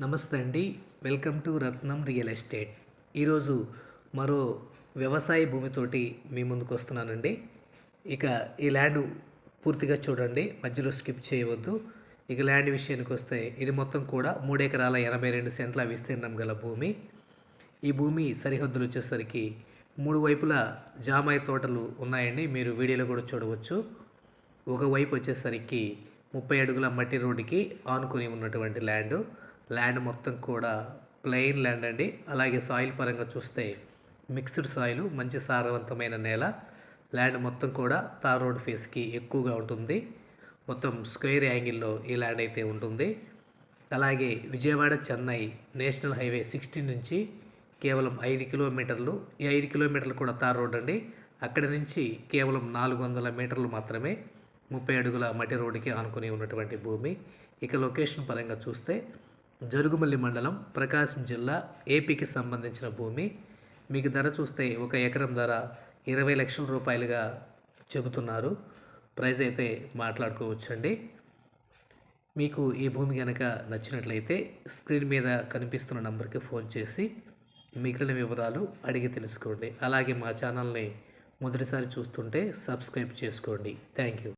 నమస్తే అండి. Welcome to Ratnam real estate. ఈరోజు మరో వ్యవసాయ భూమితోటి మీ ముందుకు వస్తున్నానండి. ఇక ఈ ల్యాండ్ పూర్తిగా చూడండి మధ్యలో స్కిప్ చేయవద్దు. ఇక ల్యాండ్ విషయానికి వస్తే ఇది మొత్తం కూడా మూడు ఎకరాల ఎనభై రెండు సెంట్ల విస్తీర్ణం గల భూమి. ఈ భూమి సరిహద్దులు వచ్చేసరికి మూడు వైపులా జామాయి తోటలు ఉన్నాయండి. మీరు వీడియోలో కూడా చూడవచ్చు. ఒకవైపు వచ్చేసరికి ముప్పై అడుగుల మట్టి రోడ్డుకి ఆనుకొని ఉన్నటువంటి ల్యాండ్. ల్యాండ్ మొత్తం కూడా ప్లెయిన్ ల్యాండ్ అండి. అలాగే సాయిల్ పరంగా చూస్తే మిక్స్డ్ సాయిల్ మంచి సారవంతమైన నేల. ల్యాండ్ మొత్తం కూడా తార్ రోడ్ ఫేస్కి ఎక్కువగా ఉంటుంది. మొత్తం స్క్వేర్ యాంగిల్లో ఈ ల్యాండ్ అయితే ఉంటుంది. అలాగే Vijayawada Chennai national highway sixty నుంచి కేవలం ఐదు కిలోమీటర్లు. ఈ ఐదు కిలోమీటర్లు కూడా తార్ రోడ్ అండి. అక్కడి నుంచి కేవలం నాలుగు వందల మీటర్లు మాత్రమే ముప్పై అడుగుల మట్టి రోడ్డుకి ఆనుకుని ఉన్నటువంటి భూమి. ఇక లొకేషన్ పరంగా చూస్తే జరుగుమల్లి మండలం ప్రకాశం జిల్లా ఏపీకి సంబంధించిన భూమి. మీకు ధర చూస్తే ఒక ఎకరం ధర ఇరవై లక్షల రూపాయలుగా చెబుతున్నారు. ప్రైస్ అయితే మాట్లాడుకోవచ్చండి. మీకు ఈ భూమి కనుక నచ్చినట్లయితే స్క్రీన్ మీద కనిపిస్తున్న నంబర్కి ఫోన్ చేసి మిగిలిన వివరాలు అడిగి తెలుసుకోండి. అలాగే మా ఛానల్ని మొదటిసారి చూస్తుంటే సబ్స్క్రైబ్ చేసుకోండి. Thank you.